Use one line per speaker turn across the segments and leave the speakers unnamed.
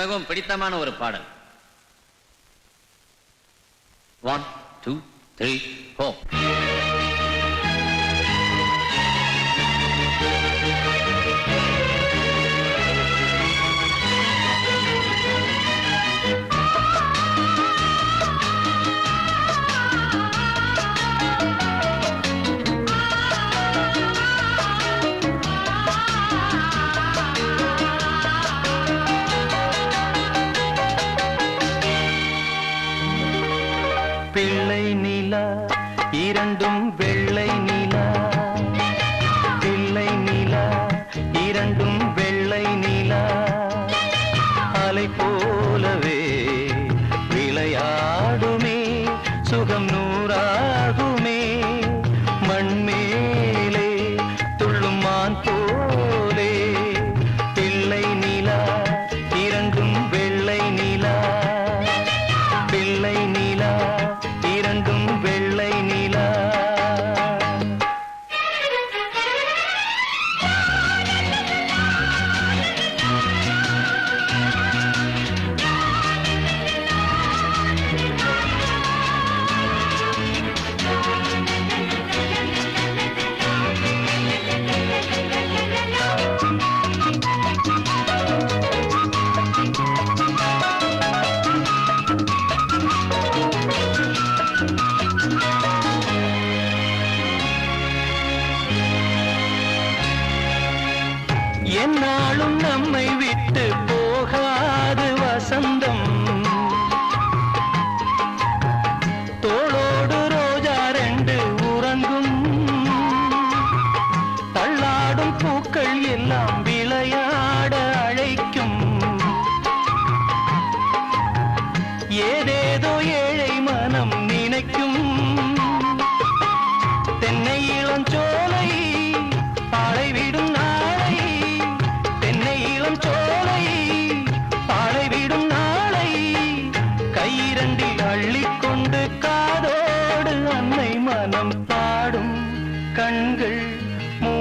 மிகவும் பிடித்தமான ஒரு பாடல். ஒன் டூ த்ரீ ஃபோர்
நிலா இரண்டும் வெள்ளை நிலா. பிள்ளை நிலா இரண்டும் வெள்ளை நிலா. அலை போலவே நாளும் நம்மை விட்டு போகாது வசந்தம். தோளோடு ரோஜா ரெண்டு உறங்கும். தள்ளாடும் பூக்கள் எல்லாம் விளையாட அழைக்கும். ஏதேதோ ஏழை மனம் தென்னை இளஞ்சோலை பாலை விடும் நாளை கையிரண்டில் அள்ளிக்கொண்டு காதோடு அன்னை மனம் பாடும் கண்கள் மூ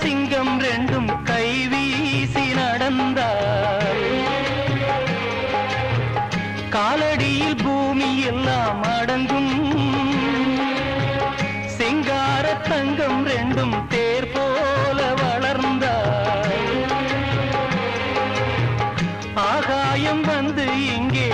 சிங்கம் ரெண்டும் கை வீசி நடந்தார். காலடியில் பூமி எல்லாம் அடங்கும். சிங்கார தங்கம் ரெண்டும் தேர் போல வளர்ந்தார். ஆகாயம் வந்து இங்கே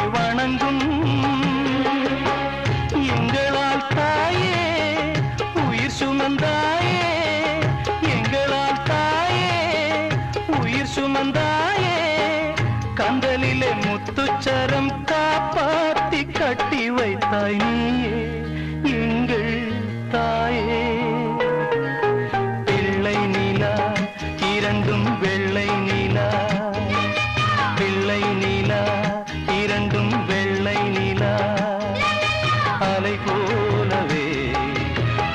துச்சரம் காப்பாத்தி கட்டி வைத்தாய் நீயே எங்கள் தாயே. பிள்ளை நிலா இரண்டும் வெள்ளை நிலா. பிள்ளை நிலா இரண்டும் வெள்ளை நிலா. அலை போலவே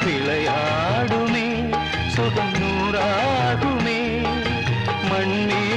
விளையாடுமே சுகம் நூறாகுமே. மண்ணீர்